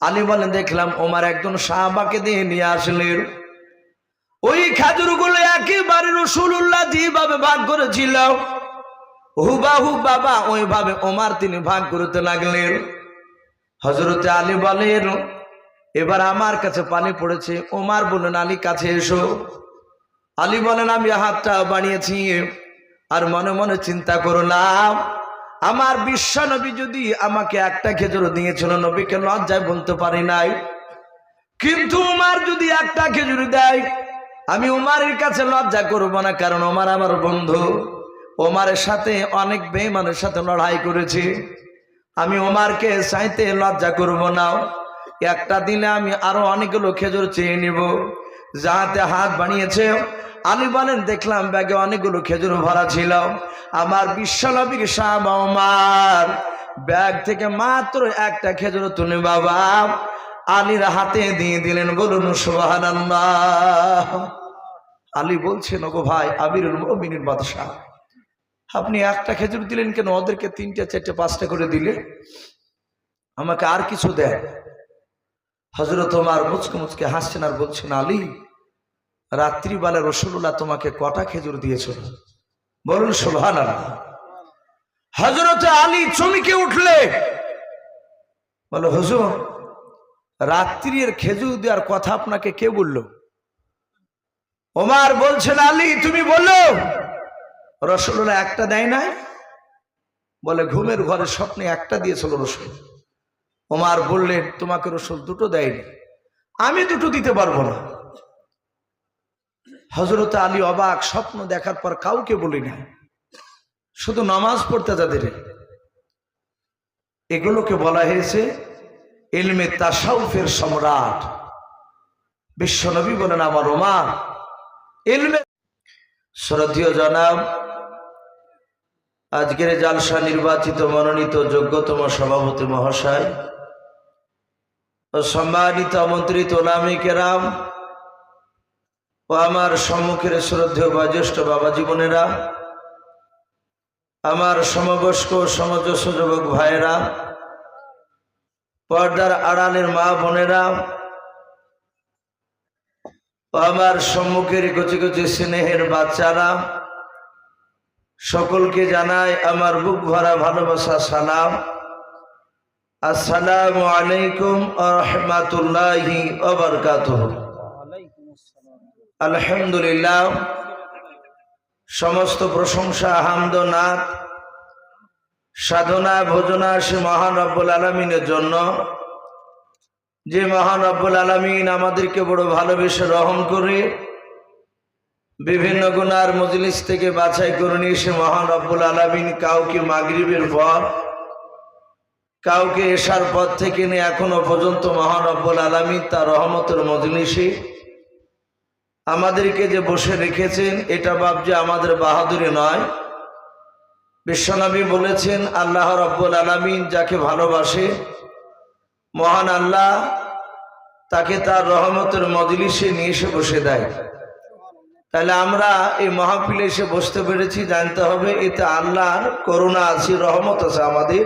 আলী বলেন দেখলাম ওমার একজন সাহাবাকে দিয়ে নিয়ে আসলেন। ওই খেজুরগুলো একেবারে রসুল্লাহ যেভাবে ভাগ করেছিল, হুবাহু বাবা ওইভাবে ওমার তিনি ভাগ করতে লাগলেন। হজরতে আলী বলেন, এবার আমার কাছে পানি পড়েছে। ওমার বললেন, আলী, কাছে এসো। আলী বলেন, আমি হাতটা বানিয়েছি, আর মনে মনে চিন্তা করলাম আমার বিশ্ব নবী যদি আমাকে একটা খেজুর দিয়েছিল, নবীকে লজ্জায় বলতে পারি নাই। কিন্তু উমার যদি একটা খেজুর দেয়, আমি উমারের কাছে লজ্জা করব না, কারণ ওমার আমার বন্ধু। ওমারের সাথে অনেক বেইমানের সাথে লড়াই করেছি। আমি ওমারকে চাইতে লজ্জা করব না। একটা দিনে আমি আরও অনেকগুলো খেজুর চেয়ে নিব, যাহাতে হাত বানিয়েছে আলী বলেন, দেখলাম ব্যাগে অনেকগুলো খেজুর ভরা ছিল। আমার বিশ্বনবীর ওমার ব্যাগ থেকে মাত্র একটা খেজুর তুলে বাবা, আলীর হাতে দিয়ে দিলেন, বলুন সুবাহান আলী বলছেন, ওগো ভাই আবিরুল মমিনের বাদশাহ, আপনি একটা খেজুর দিলেন কেন? ওদেরকে তিনটে, চারটে, পাঁচটা করে দিলে। আমাকে আর কিছু দেয় হজরত তোমার মুচকে মুচকে হাসছেন আর বলছেন, আলী রাত্রিবেলা রসুল্লাহ তোমাকে কটা খেজুর দিয়েছিল? বলুন সোলহান হজরত আলী চমকে উঠলে, বলো, হুজুর, রাত্রির খেজুর দেওয়ার কথা আপনাকে কে বলল? ওমার বলছেন, আলী, তুমি বলল, রসুল্লাহ একটা দেয় নাই? বলে, ঘুমের ঘরে স্বপ্নে একটা দিয়েছিল রসুল। ওমার বললেন, তোমাকে রসুল দুটো দেয়নি। আমি দুটো দিতে পারব না। হজরত আলী অবাক, স্বপ্ন দেখার পর কাউকে বলি না শুধু নামাজ পড়তে তাদের এগুলোকে বলা হয়েছে এলমে তাসাউফের সম্রাট। বিশ্বনবী বলেন, আমার ওমার এলমে শ্রদ্ধীয় জনাব, আজকের জালসা নির্বাচিত মনোনীত যোগ্যতম সভাপতি মহাশয় ও সম্মানিত আমন্ত্রিত নামী কেরাম ও আমার সম্মুখের শ্রদ্ধেয় বয়োজ্যেষ্ঠ বাবা জীবনেরা আমার সমবয়স্ক সমজস্ব যুবক ভাইয়েরা, পর্দার আড়ালের মা বোনেরা, ও আমার সম্মুখের কচি কচি স্নেহের বাচ্চারা, সকলকে জানাই আমার বুক ভরা ভালোবাসা, সালাম। আসসালামু আলাইকুম রহমাতুল্লাহি অবরকাতুহ আলহামদুলিল্লাহ, সমস্ত প্রশংসা হামদ নাথ সাধনা, ভোজনা সে মহান রব্বুল আলমিনের জন্য। যে মহান রব্বুল আলমিন আমাদেরকে বড় ভালোবেসে রহম করে বিভিন্ন গুণার মজলিস থেকে বাছাই করে নিয়ে সে মহান রব্বুল আলমিন কাউকে মাগরিবের পর, কাউকে এসার পর থেকে নিয়ে এখনও পর্যন্ত মহান রব্বুল আলমিন তার রহমতের মজলিসে আমাদেরকে যে বসে রেখেছেন, এটা বাপ যে আমাদের বাহাদুরি নয়। বিশ্বনবী বলেছেন, আল্লাহ রব্বুল আলমিন যাকে ভালোবাসে, মহান আল্লাহ তাকে তার রহমতের মজলিসে নিয়ে এসে বসে দেয়। তাহলে আমরা এই মহাপিলে এসে বসতে পেরেছি, জানতে হবে এতে আল্লাহর করুণা আছে, রহমত আছে আমাদের।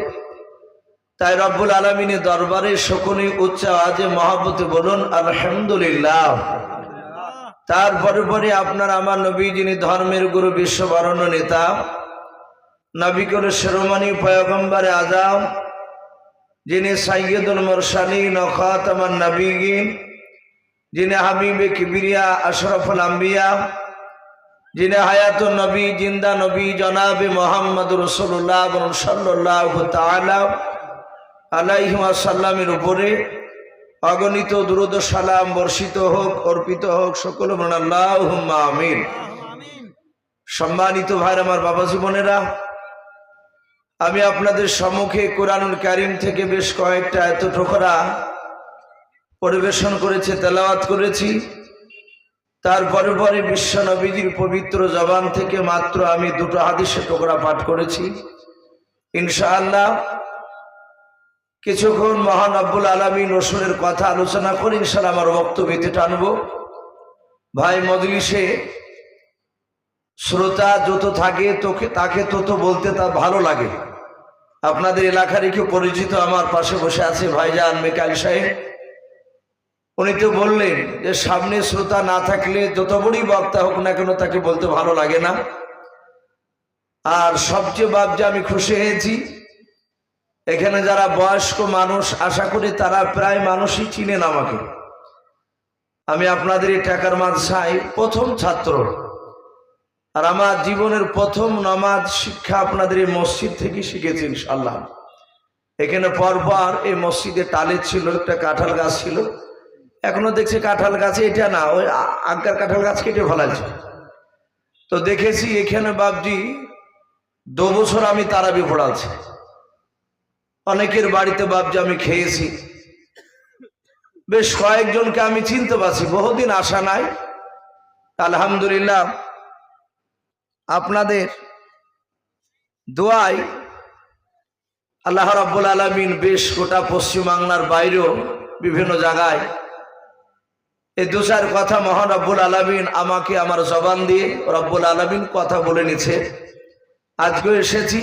তাই রব্বুল আলমিনের দরবারে সকলেই উচ্চ আজে মহাবতে বলুন, আলহামদুলিল্লাহ। তারপরে পরে আপনার আমার নবী যিনি ধর্মের গুরু বিশ্ববরণ নেতা নবিকুল শিরোমণি, পয়গম্বরে আজাম, যিনি সাইয়দুল মোরসালিন খাতামান নবীগিন যিনি হাবিবে কিবিরিয়া, আশরফুল আম্বিয়া, যিনি হায়াতুল নবী, জিন্দা নবী, জনাবে মোহাম্মদ রসুল্লাহ সাল্লাহ তালা আলাইসাল্লামের উপরে। অগণিত দ্রুত সালাম বর্ষিত হোক, অর্পিত হোক, সকল আল্লাহ আমিন। সম্মানিত ভাইর আমার বাবা জীবনেরা আমি আপনাদের সম্মুখে কোরআনুল কারিম থেকে বেশ কয়েকটা এত ঠোকরা পরিবেশন করেছে, তেলাওয়াত করেছি। তারপরে পরে বিশ্ব নবীজির পবিত্র জবান থেকে মাত্র আমি দুটো হাদিসে টোকরা পাঠ করেছি। ইনশাআল্লাহ কিছুক্ষণ মহান আব্বুল আলমী নসরের কথা আলোচনা করে ইনশাল আমার বক্তব্যতে টানব। ভাই মজলিসে শ্রোতা যত থাকে তোকে তাকে তত বলতে তার ভালো লাগে। আপনাদের এলাকারই কেউ পরিচিত আমার পাশে বসে আছে ভাইজান মেকাল সাহেব। উনি তো বললেন যে সামনে শ্রোতা না থাকলে যত বড়ই বক্তা হোক না কেন তাকে বলতে ভালো লাগে না। আর সবচেয়ে বাবজে আমি খুশি হয়েছি এখানে যারা বয়স্ক মানুষ, আশা করি তারা প্রায় মানুষই চিনেন আমাকে। আমি আপনাদের এই টাকার মাদ্রাসায় প্রথম ছাত্র। আর আমার জীবনের প্রথম নামাজ শিক্ষা আপনাদের এই মসজিদ থেকে শিখেছি ইনশাল্লাহ এখানে পরপর এই মসজিদে টালে ছিল, একটা কাঁঠাল গাছ ছিল। এখনও দেখছি কাঁঠাল গাছে এটা না, ওই আগকার কাঁঠাল গাছ কেটে ফেলাইছে তো দেখেছি এখানে বাবজি দু বছর আমি তারাবি পড়াচ্ছি। অনেকের বাড়িতে বাবজি আমি খেয়েছি। বেশ কয়েকজনকে আমি চিনতে পারছি, বহুদিন আসা নাই। আলহামদুলিল্লাহ, আপনাদের দোয়াই আল্লাহ রাব্বুল আলমিন বেশ গোটা পশ্চিমবাংলার বাইরেও বিভিন্ন জায়গায় এই দু চার কথা মহান রব্বুল আলমিন আমাকে আমার জবান দিয়ে রব্বুল আলমিন কথা বলে নিছে। আজকেও এসেছি।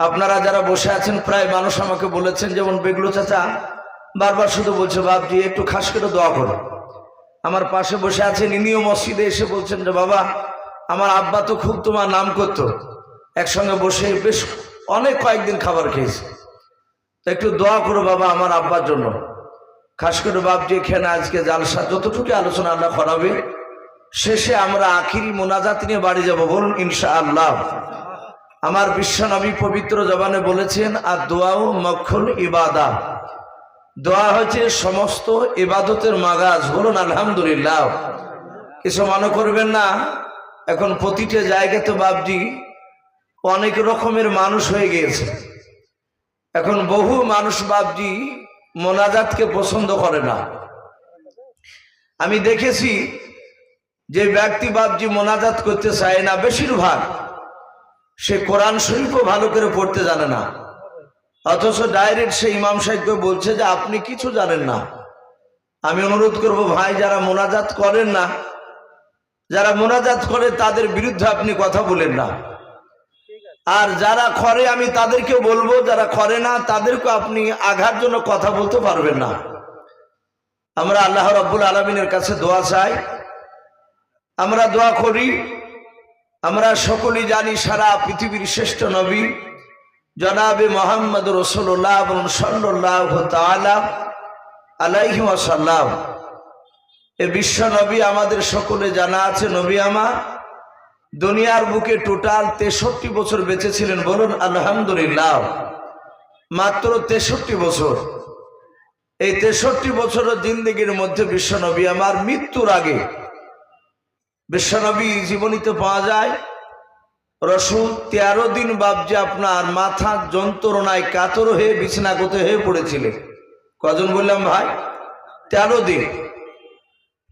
আপনারা যারা বসে আছেন, প্রায় মানুষ আমাকে বলেছেন, যেমন বেগলু চাচা, বারবার শুধু বলছে বাপজি একটু খাস করে দোয়া করো। আমার পাশে বসে আছেন, ইনিও মসজিদে এসে বলছেন যে, বাবা, আমার আব্বা তো খুব তোমার নাম করতো। একসঙ্গে বসে বেশ অনেক কয়েকদিন খাবার খেয়েছে। তো একটু দোয়া করো বাবা আমার আব্বার জন্য। খাস করে বাপজি এখানে আজকে জালসা যতটুকু আলোচনা আল্লাহ করাবে, শেষে আমরা আখিরি মোনাজাত নিয়ে বাড়ি যাব, বলুন ইনশা আল্লাহ আমার বিশ্ব বিশ্বনবী পবিত্র জবানে বলেছেন, আর দোয়াও মক্ষল ইবাদা। দোয়া হচ্ছে সমস্ত ইবাদতের মাগাজ। বলুন, আলহামদুলিল্লাহ। কিছু মনে করবেন না, এখন প্রতিটা জায়গায় তো বাবজি অনেক রকমের মানুষ হয়ে গিয়েছে। এখন বহু মানুষ বাবজি মোনাজাতকে পছন্দ করে না। আমি দেখেছি যে ব্যক্তি বাবজি মোনাজাত করতে চায় না, বেশিরভাগ। সে কোরআন শরীফও ভালো করে পড়তে জানে না। অথচ ডাইরেক্ট সে ইমাম সাহেবকে বলছে যে, আপনি কিছু জানেন না। আমি অনুরোধ করব, ভাই, যারা মোনাজাত করেন না, যারা মোনাজাত করে তাদের বিরুদ্ধে আপনি কথা বলেন না। আর যারা করে, আমি তাদেরকেও বলব, যারা করে না তাদেরকে আপনি আঘাত জন্য কথা বলতে পারবেন না। আমরা আল্লাহ রব্বুল আলমিনের কাছে দোয়া চাই। আমরা দোয়া করি আমরা সকলেই জানি সারা পৃথিবীর শ্রেষ্ঠ নবী, জনাবে মোহাম্মদ রসুল্লাহ এবং সাল্লাহ তালা আলাইহি ওয়াসাল্লাম। এ বিশ্ব নবী আমাদের সকলে জানা আছে, নবী আমার। দুনিয়ার বুকে টোটাল তেষট্টি বছর বেঁচে ছিলেন বলুন আলহামদুলিল্লাহ। মাত্র তেষট্টি বছর। এই তেষট্টি বছরের জিন্দগির মধ্যে বিশ্ব নবী আমার মৃত্যুর আগে বিশ্বনবী জীবনীতে পাওয়া যায়। রসুল তেরো দিন বাবজে আপনার মাথা যন্ত্রণায় কাতর হয়ে, বিছানাগত হয়ে পড়েছিলেন। কজন বললাম, ভাই, তেরো দিন।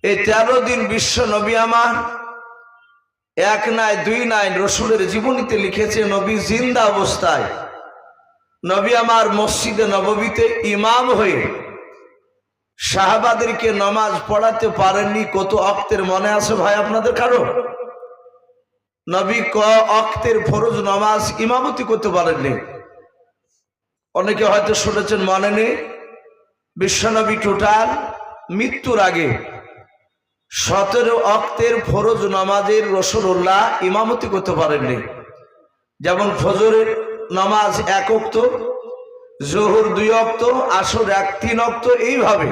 এই তেরো দিন বিশ্ব নবী আমার এক নাই, দুই নাই রসুলের জীবনীতে লিখেছে, নবী জিন্দা অবস্থায়। নবী আমার মসজিদে নববীতে ইমাম হয়ে সাহাবাদেরকে নমাজ পড়াতে পারেননি, কত অক্তের মনে আছে ভাই আপনাদের কারও? নবী ক অক্তের ফরজ নমাজ ইমামতি করতে পারেননি। অনেকে হয়তো শুনেছেন মনে নেই, বিশ্বনবী টোটাল মৃত্যুর আগে সতেরো অক্তের ফরজ নামাজের রসুল্লাহ ইমামতি করতে পারেননি। যেমন ফজরের নামাজ এক অক্ত জোহর দুই অক্ত, আসর এক, তিন অক্ত, এইভাবে।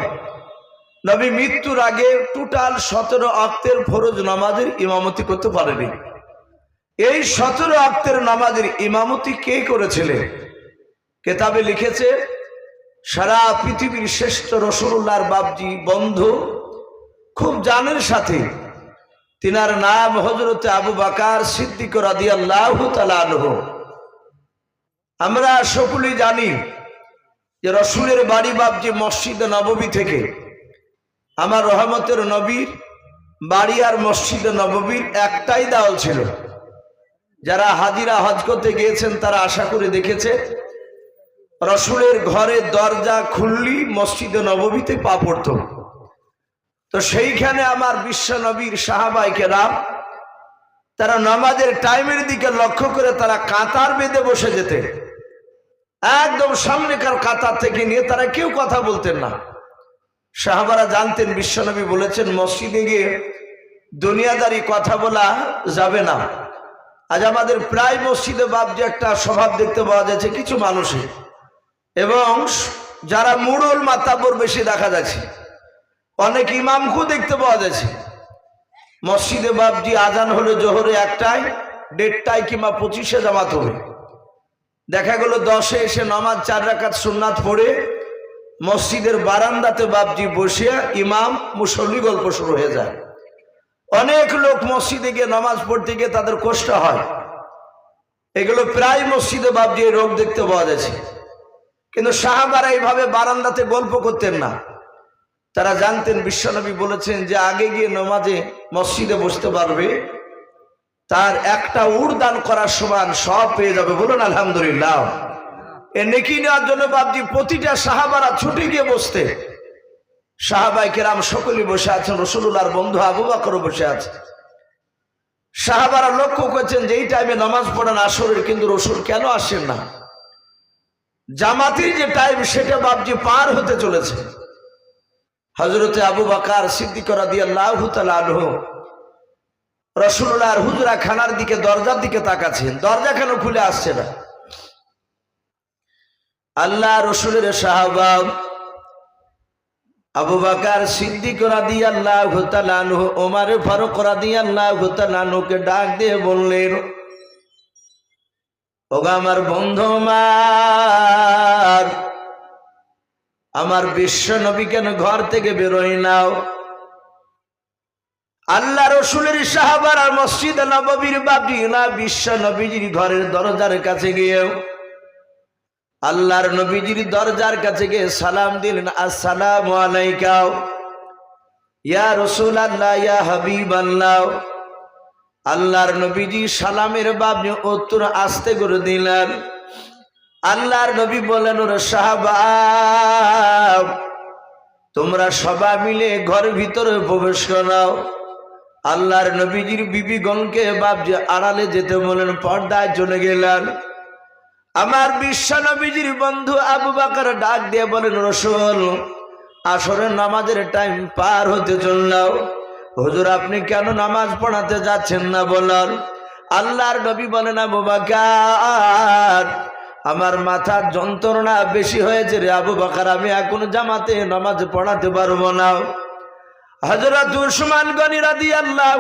নবী মৃত্যুর আগে টোটাল সতেরো অক্তের ফরজ নামাজের ইমামতি করতে পারেনি। এই সতেরো অক্তের নামাজের ইমামতি কে করেছিলেন কেতাবে লিখেছে, সারা পৃথিবীর শ্রেষ্ঠ রসুল্লাহর বাবজি বন্ধু, খুব জানের সাথে। তিনার নাম হজরতে আবু বাকার সিদ্দিক রাদি আল্লাহ আমরা সকলেই জানি যে রসুলের বাড়ি বাবজি মসজিদ নববী থেকে, আমার রহমতের নবীর বাড়ি আর মসজিদ নববীর একটাই দেওয়াল ছিল। যারা হাজিরা হজ করতে গিয়েছেন তারা আশা করে দেখেছে, রসুলের ঘরের দরজা খুললি মসজিদে নববীতে পা পড়ত। তো সেইখানে আমার বিশ্ব নবীর সাহাবাইকে রাম তারা নামাজের টাইমের দিকে লক্ষ্য করে তারা কাতার বেঁধে বসে যেতে একদম সামনেকার কাতার থেকে নিয়ে তারা কেউ কথা বলতেন না। সাহাবারা জানতেন, বিশ্বনবী বলেছেন, মসজিদে গিয়ে দুনিয়াদারি কথা বলা যাবে না। আজ আমাদের প্রায় মসজিদে বাপ যে একটা স্বভাব দেখতে পাওয়া যাচ্ছে কিছু মানুষের। এবং যারা মুড়ল মাতাবর বেশি দেখা যাচ্ছে। অনেক ইমামকেও দেখতে পাওয়া যাচ্ছে। মসজিদে বাপজি আজান হলো জোহরে একটায়, দেড়টায় কিংবা পঁচিশে জামাত হবে। দেখা গেল দশে এসে নামাজ চার রাকাত সুন্নাত পড়ে, মসজিদের বারান্দাতে বাপজি বসে ইমাম মুসল্লি গল্প শুরু হয়ে যায়। অনেক লোক মসজিদে গিয়ে নামাজ পড়তে গিয়ে তাদের কষ্ট হয়। এগুলো প্রায় মসজিদে বাপজি রোগ দেখতে পাওয়া যাচ্ছে। কিন্তু সাহাবারা এইভাবে বারান্দাতে গল্প করতেন না। তারা জানতেন বিশ্বনবী বলেছেন যে আগে গিয়ে নমাজে মসজিদে বসতে পারবে। তার একটা উড় দান করার সমান সব পেয়ে যাবে। বলুন, আলহামদুলিল্লাহ। এ নেকি নেওয়ার জন্য বাপজি, প্রতিটা সাহাবারা ছুটে গিয়ে বসতে। সাহাবাই কেরাম সকলেই বসে আছেন রসুল্লাহর বন্ধু আবু বাকরও বসে আছে। সাহাবারা লক্ষ্য করছেন যে এই টাইমে নামাজ পড়েন আসরের, কিন্তু রসুল কেন আসেন না? জামাতির যে টাইম সেটা বাপজি পার হতে চলেছে। হজরতে আবু বাকার সিদ্দিকরা দিয়ে আল্লাহ আনহ রসুল্লাহর হুজরা খানার দিকে, দরজার দিকে তাকাচ্ছেন। দরজা কেন খুলে আসছে না? আল্লাহ রসুলের সাহাবাব আবু বাকার সিদ্দিকরা দিয়ে আল্লাহ আনহু ওমার ফারুকরা দিয়ে আল্লাহ আনহুকে ডাক দিয়ে বললেন, ওগা আমার বন্ধু মার আমার বিশ্ব নবী কেন ঘর থেকে বেরোয় নাও? আল্লাহ রসুলের সাহাবার আর মসজিদ নববীর বাবি না, বিশ্ব নবীজির ঘরের দরজার কাছে গিয়েও। আল্লাহর নবীজির দরজার কাছে গিয়ে সালাম দিলেন, আসসালাম আলাইকাও। ইয়া রসুল আল্লাহ ইয়া হাবিব আল্লাহ আল্লাহর নবীজি সালামের বাবনি উত্তর আসতে করে দিলেন আল্লাহর নবী বলেন, ওর সাহাবাব, তোমরা সবাই মিলে ঘর ভিতরে প্রবেশ করাও। আল্লাহর নবীজির বিবিগণকে বাবজি আড়ালে যেতে বলেন, পর্দায় চলে গেলেন। আমার বিশ্ব নবীজির বন্ধু আবু বাকার ডাক দিয়ে বলেন, রসুল, আসরের নামাজের টাইম পার হতে চললাও হুজুর, আপনি কেন নামাজ পড়াতে যাচ্ছেন না বলার আল্লাহর নবী বলেন, আবু বাকার আমার মাথার যন্ত্রণা বেশি হয়েছে রে আবু বাকার, আমি এখন জামাতে নামাজ পড়াতে পারব না। হজরত উসমান গনিরা দিয়ে আল্লাহ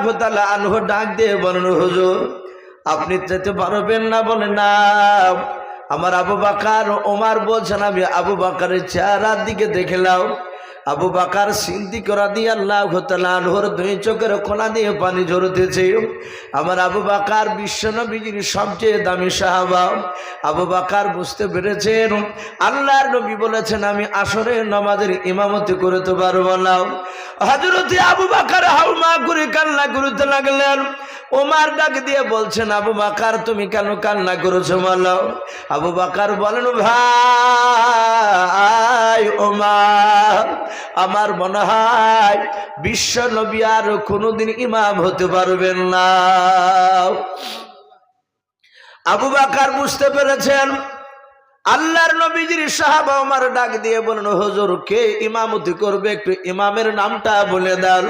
আনহ ডাক দিয়ে বলেন, হুজুর, আপনি যেতে পারবেন না? বলে, না। আমার আবু বাকার, ওমার বলছেন, আমি আবু বাকারের চেহারার দিকে দেখলাম আবু বাকার সিন্দি করা দিয়ে আল্লাহ আনহর দুই চোখের কোনা দিয়ে পানি ঝরতেছে। আমার আবু বাকার বিশ্বনবীজির সবচেয়ে দামি সাহাবা। আবু বাকার বুঝতে পেরেছেন, আল্লাহর নবী বলেছেন, আমি আসরে নামাজের ইমামতি করতে পারব না। হজরতে আবু বাকার হাউমা করে কান্না করতে লাগলেন। ওমার ডাক দিয়ে বলছেন, আবু বাকার, তুমি কেন কান্না করেছ বলো আবু বাকার বলেন, ভাই, ওমার আমার মনে হয় বিশ্ব নবী আর কোনোদিন ইমাম হতে পারবেন না। আবু বাকার বুঝতে পেরেছেন, আল্লাহর নবীজির সাহাবা আমার ডাক দিয়ে বলেন হজর, কে ইমামতি করবে? একটু ইমামের নামটা বলে দেন।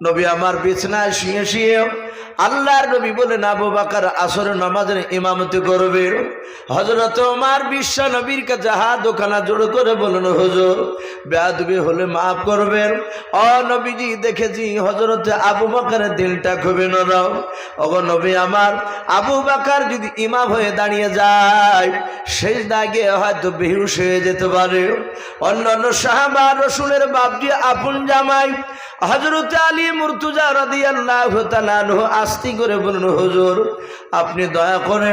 নবী আমার বিছনায় শুয়ে শুয়ে আল্লাহর নবী বলেন, আবু বাকার আসর নামাজের ইমামতি করবে। হজরত আমার বিশ্ব নবীর কাছে হাত দোকানা জোড় করে বলেন হুজুর, বেয়াদবি হলে মাফ করবেন। অ নবীজি, দেখেছি হজরত আবু বাকারের দিলটা খুবই নরম। অগ নবী আমার, আবু বাকার যদি ইমাম হয়ে দাঁড়িয়ে যায় শেষ দাগে হয়তো বেহুশ হয়ে যেতে পারে। অন্য অন্য সাহাবা রসুলের বাপজি আপন জামাই হজরত আলী আস্তি করে বলুন আপনি দয়া করে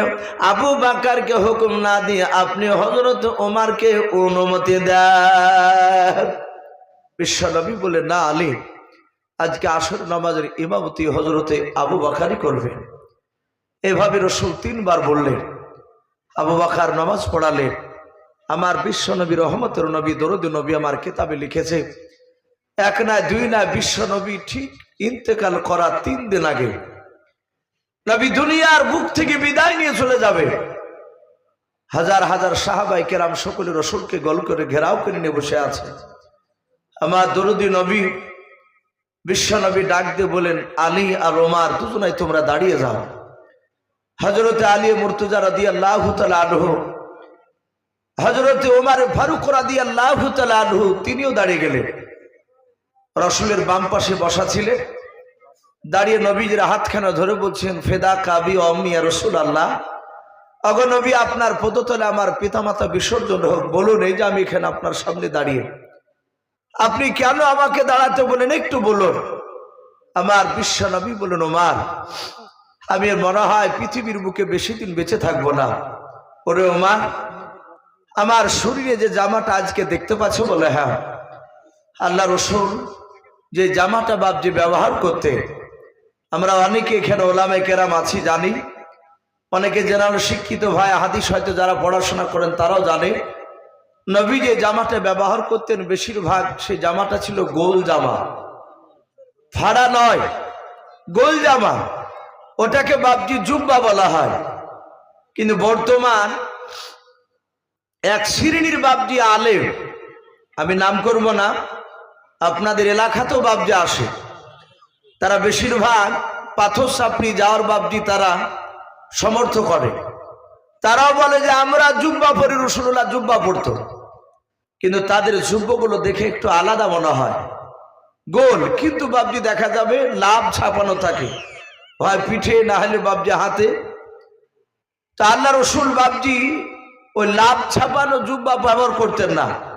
আবু বাকারকে হুকুম না দিয়ে আপনি হজরত ওমারকে অনুমতি দেন। বিশ্বনবী বলে না আলী, আজকে আসর নামাজের ইমামতি হজরতে আবু বাকারই করবেন এভাবে রসুল তিনবার বললেন, আবু বাকার নামাজ পড়ালেন। আমার বিশ্ব নবী রহমতের নবী, দরদ নবী আমার কেতাবে লিখেছে এক না দুই না বিশ্ব নবী ঠিক ইন্তেকাল করা তিন দিন আগে। নবী দুনিয়ার বুক থেকে বিদায় নিয়ে চলে যাবে। হাজার হাজার সাহাবাই কেরাম সকলে রসুলকে গল করে ঘেরাও করে নিয়ে বসে আছে। আমার দরুদি নবী, বিশ্ব নবী ডাক দিয়ে বলেন, আলী আর ওমার দুজনাই তোমরা দাঁড়িয়ে যাও। হজরতে আলী মুর্তুজা রাদি আল্লাহ আলহ হজরতে ওমার ফারুক রাদি আল্লাহ আলহু তিনিও দাঁড়িয়ে গেলেন। রসুলের বাম পাশে বসা ছিলেন দাঁড়িয়ে নবীজির হাতখানা ধরে বলছেন, ফেদা কাবি অমিয়া রসুল আল্লাহ অগনবী আপনার পদতলে আমার পিতামাতা বিসর্জন হোক, বলুন এই যে আমি এখানে আপনার সামনে দাঁড়িয়ে। আপনি কেন আমাকে দাঁড়াতে বলেন একটু বলুন। আমার বিশ্ব নবী বলুন ওমার, আমি মনে হয় পৃথিবীর বুকে বেশি দিন বেঁচে থাকব না। ওরে ওমার, আমার শরীরে যে জামাটা আজকে দেখতে পাচ্ছ বলে হ্যাঁ আল্লাহ রসুল যে জামাটা বাপ যে ব্যবহার করতে আমরা অনেকে এখানে ওলামে কেরাম আছি, জানি। অনেকে জেনারেল শিক্ষিত ভাই, হাদিস হয়তো যারা পড়াশোনা করেন তারাও জানে। নবী যে জামাটা ব্যবহার করতেন, বেশিরভাগ সেই জামাটা ছিল গোল জামা। ফাড়া নয়, গোল জামা। ওটাকে বাপজি জুব্বা বলা হয়। কিন্তু বর্তমান এক শ্রেণির বাপজি আলেম, আমি নাম করব না। আপনাদের এলাকাতেও বাপজি আসে। তারা বেশিরভাগ পাথর সাপড়ি যাওয়ার বাপজি তারা সমর্থ করে। তারাও বলে যে, আমরা জুব্বা পরি, রসুল্লাহ জুব্বা পড়তো। কিন্তু তাদের জুব্বগুলো দেখে একটু আলাদা মনে হয়। গোল, কিন্তু বাবজি দেখা যাবে লাভ ছাপানো থাকে। হয় পিঠে, না হলে বাবজি হাতে। তা আল্লাহ রসুল বাবজি ওই লাভ ছাপানো জুব্বা ব্যবহার করতেন না।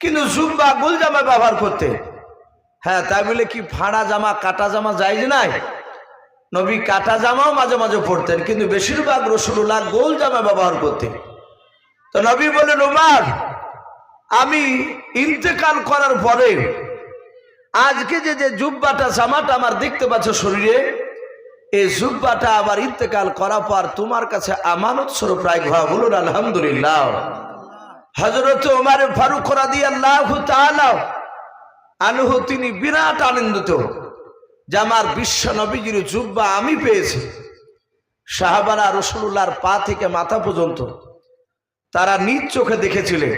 কিন্তু জুব্বা গোল জামা ব্যবহার করতে। হ্যাঁ তাই বলে কি ফাড়া জামা, কাটা জামা যায় নাই? নবী কাটা জামাও মাঝে মাঝে পড়তেন কিন্তু বেশিরভাগ রসুল্লাহ গোল জামা ব্যবহার করতেন। তো নবী বলেন, উমার, আমি ইন্তেকাল করার পরে আজকে যে যে জুব্বাটা, জামাটা আমার দেখতে পাচ্ছ শরীরে, এই জুব্বাটা আবার ইন্তেকাল করার পর তোমার কাছে আমানত স্বরূপ রায় ঘোরা বলুন, আলহামদুলিল্লাহ। হজরত ওমারে ফারুক করা দিয়ে আল্লাহ আনুহ তিনি বিরাট আনন্দিত। যে আমার বিশ্ব নবীজির জুব্বা আমি পেয়েছি। সাহাবারা রসুল্লাহর পা থেকে মাথা পর্যন্ত তারা নিজ চোখে দেখেছিলেন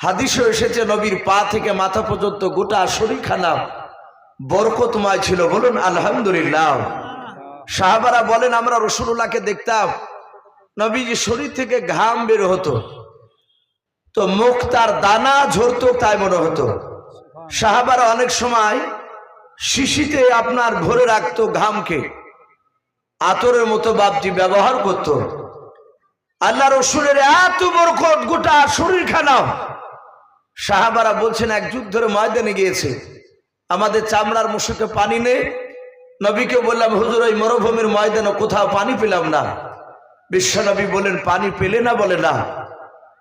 হাদিসও এসেছে, নবীর পা থেকে মাথা পর্যন্ত গোটা শরীরখানা বরকতময় ছিল। বলুন, আলহামদুলিল্লাহ। সাহাবারা বলেন, আমরা রসুল্লাহকে দেখতাম। নবীজি শরীর থেকে ঘাম বের হতো। তো মুখ তার দানা ঝরতো তাই মনে হতো। সাহাবারা অনেক সময় শিশিতে আপনার ভরে রাখতো ঘামকে, আতরের মতো বাপটি ব্যবহার করত। আল্লাহ রসুলের এত বরকত, গোটা শরীর খানা সাহাবারা বলছেন, এক যুগ ধরে ময়দানে গিয়েছে, আমাদের চামড়ার মুসুকে পানি নেই নবীকে বললাম, হুজুর, ওই মরুভূমির ময়দানে কোথাও পানি পেলাম না। বিশ্বনবী বলেন, পানি পেলে না বলে না।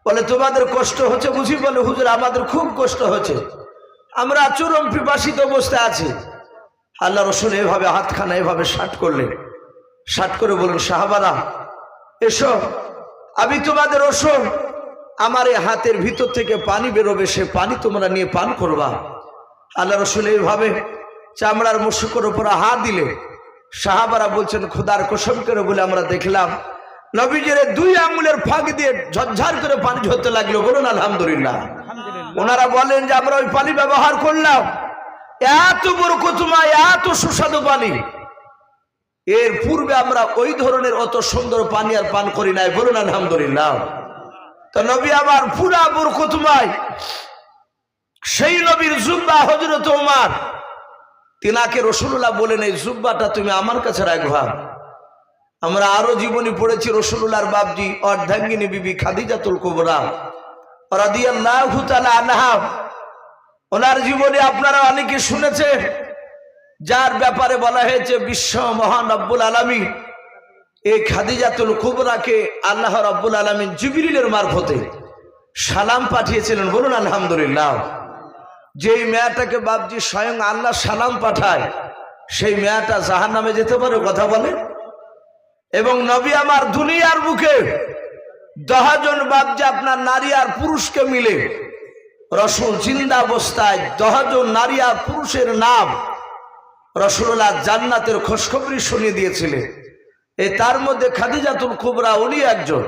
বলে, তোমাদের কষ্ট হচ্ছে বুঝি? বলে, হুজুর, আমাদের খুব কষ্ট হচ্ছে। আমরা চরম পিপাসিত অবস্থায় আছি। আল্লাহ রসুল এভাবে হাতখানা এভাবে শাট করলেন। শাট করে বলুন সাহাবারা, এসো, আমি তোমাদের ওসব আমার এই হাতের ভিতর থেকে পানি বেরোবে, সে পানি তোমরা নিয়ে পান করবা। আল্লাহ রসুল এইভাবে চামড়ার মুসুকের উপর হাত দিলে। সাহাবারা বলছেন, খুদার কসম করে বলে আমরা দেখলাম নবীজের দুই আঙুলের ফাঁক দিয়ে ঝরঝর করে পানি ঝরতে লাগল। বলুন, আলহামদুলিল্লাহ। ওনারা বলেন যে, আমরা ওই পানি ব্যবহার করলাম। এত বড় কুতুমা, এত সুস্বাদু পানি। এর পূর্বে আমরা ওই ধরনের অত সুন্দর পানি আর পান করি নাই। বলুন, আলহামদুলিল্লাহ। তো নবী আবার পুরা বরকতুমায় সেই নবীর জুব্বা হজরত ওমার তিনাকে রসুল্লাহ বলেন, এই জুব্বাটা তুমি আমার কাছে রাখবা। আমরা আরও জীবনী পড়েছি রসুল্লাহর বাবজি অর্ধাঙ্গিনী বিবি খাদিজাতুল কুবরা। ওনার জীবনে আপনারা অনেকে শুনেছে, যার ব্যাপারে বলা হয়েছে, বিশ্ব মহান রব্বুল আলমী এই খাদিজাতুল কুবরাকে আল্লাহ রব্বুল আলমিন জিবিরিলের মারফতে সালাম পাঠিয়েছিলেন। বলুন, আলহামদুলিল্লাহ। যেই মেয়াটাকে বাবজি স্বয়ং আল্লাহ সালাম পাঠায়, সেই মেয়াটা জাহান নামে যেতে পারে, কথা বলে? এবং নবী আমার দুনিয়ার বুকে দহাজন বাবজি আপনার নারী আর পুরুষকে মিলে, রসুল জিন্দা অবস্থায় দহাজন নারী আর পুরুষের নাম রসুল্লাহ জান্নাতের খোঁজখবরি শুনিয়ে দিয়েছিলেন। এ তার মধ্যে খাদিজাতুল কুবরা উনি একজন।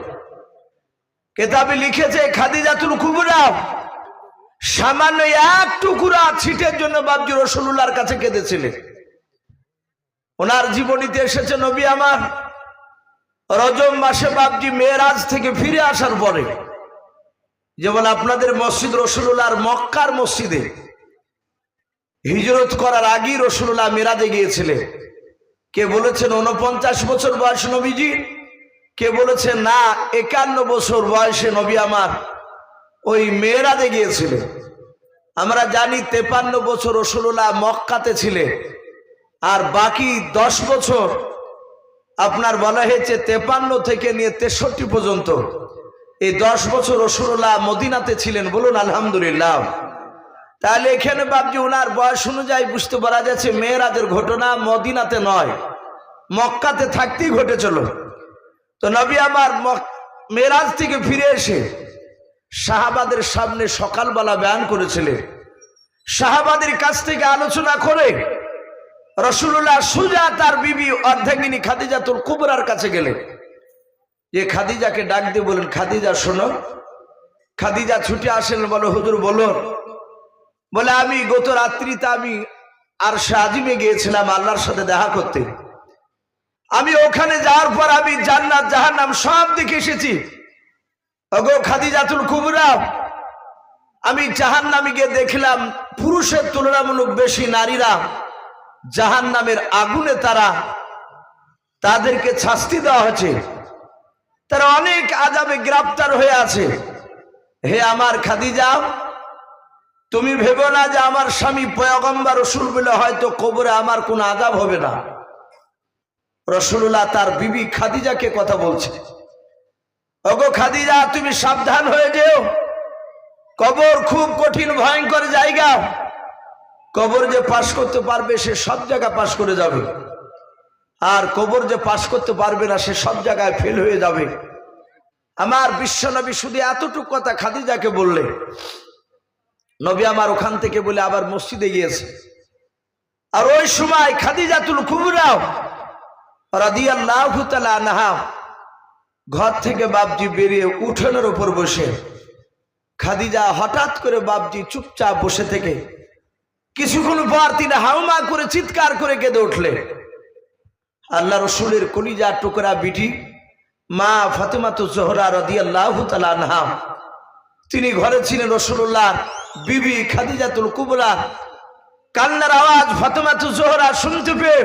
কেতাবে লিখেছে, খাদিজাতুল কুবরা সামান্য এক টুকুরা ছিটের জন্য বাবজি রসুল্লাহর কাছে কেঁদেছিলেন। ওনার জীবনীতে এসেছে, নবী আমার রজম মাসে বাবজি মেয়েরাজ থেকে ফিরে আসার পরে, যেমন আপনাদের মসজিদ রসুল্লাহর মক্কার মসজিদে হিজরত করার আগেই রসুল্লাহ মেরাজে গিয়েছিলেন। কে বলেছেন উনপঞ্চাশ বছর বয়স নবীজি? কে বলেছে না, একান্ন বছর বয়সে নবী আমার ওই মেয়েরাজে গিয়েছিলেন। আমরা জানি তেপান্ন বছর রসুল্লাহ মক্কাতে ছিলেন, আর বাকি দশ বছর আপনার বলা হয়েছে তেপান্ন থেকে নিয়ে তেষট্টি পর্যন্ত। এই দশ বছর রসুল্লাহ মদিনাতে ছিলেন, বলুন আলহামদুলিল্লাহ। তাহলে এখানে বাবজি ওনার বয়স অনুযায়ী বুঝতে পারা যাচ্ছে মেয়েরাজের ঘটনা মদিনাতে নয়, মক্কাতে থাকতেই ঘটেছিল। তো নবী আমার মেরাজ থেকে ফিরে এসে শাহাবাদের সামনে সকালবেলা বয়ান করেছিলেন। শাহাবাদের কাছ থেকে আলোচনা করে রসুল্লাহ সুজা তার বিবি অর্ধাঙ্গিনী খাদিজাতুল কুবরার কাছে গেলেন যে খাদিজাকে ডাক দিয়ে বলেন খাদিজা, শোনো, খাদিজা ছুটে আসেন, বলো, হুজুর, বলো। বলে, আমি গত রাত্রিতে আমি আর সাজিমে গিয়েছিলাম আল্লাহর সাথে দেখা করতে। আমি ওখানে যাওয়ার পর আমি জান্নাত, জাহান্নাম সব দেখে এসেছি। ওগো খাদিজাতুল কুবরা, আমি জাহান্নামে গিয়ে দেখলাম পুরুষের তুলনামূলক বেশি নারীরা জাহান্নামের আগুনে তারা তাদেরকে শাস্তি দেওয়া হয়েছে তারা অনেক আজাবে গ্রেপ্তার হয়ে আছে। হে আমার খাদিজা, তুমি ভেবো না যে আমার স্বামী পয়গম্বর রসুল বলে হয়তো কবরে আমার কোনো আজাব হবে না। রসুল্লাহ তার বিবি খাদিজাকে কথা বলছে। ওগো খাদিজা, তুমি সাবধান হয়ে যেও। কবর খুব কঠিন, ভয়ঙ্কর জায়গা। কবর যে পাশ করতে পারবে, সে সব জায়গা পাশ করে যাবে। আর কবর যে পাশ করতে পারবে না, সে সব জায়গায় ফেল হয়ে যাবে। আমার বিশ্বনবী শুধু এতটুকু কথা খাদিজাকে বললে। নবী আমার ওখান থেকে বলে আবার মসজিদে গিয়েছে। আর ওই সময় খাদিজাতুল কুবরাও রাদিয়াল্লাহু ঘর থেকে বাপজি বেরিয়ে উঠোনের উপর বসে। খাদিজা হঠাৎ করে বাপজি চুপচাপ বসে থেকে কিছুক্ষণ পর তিনি হাউমা করে চিৎকার করে কেঁদে উঠলে আল্লাহ রসুলের কলিজা টুকরা বিটি, মা ফাতেমাতু জোহরা তাআলা আনহা। তিনি ঘরে ছিলেন রসুল্লাহ বিবি খাদিজাতুল কুবরা। কান্নার আওয়াজ ফাতেমাতু জোহরা শুনতে পেয়ে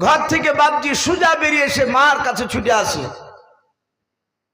ঘর থেকে বাপজি সুজা বেরিয়ে এসে মার কাছে ছুটে আসে।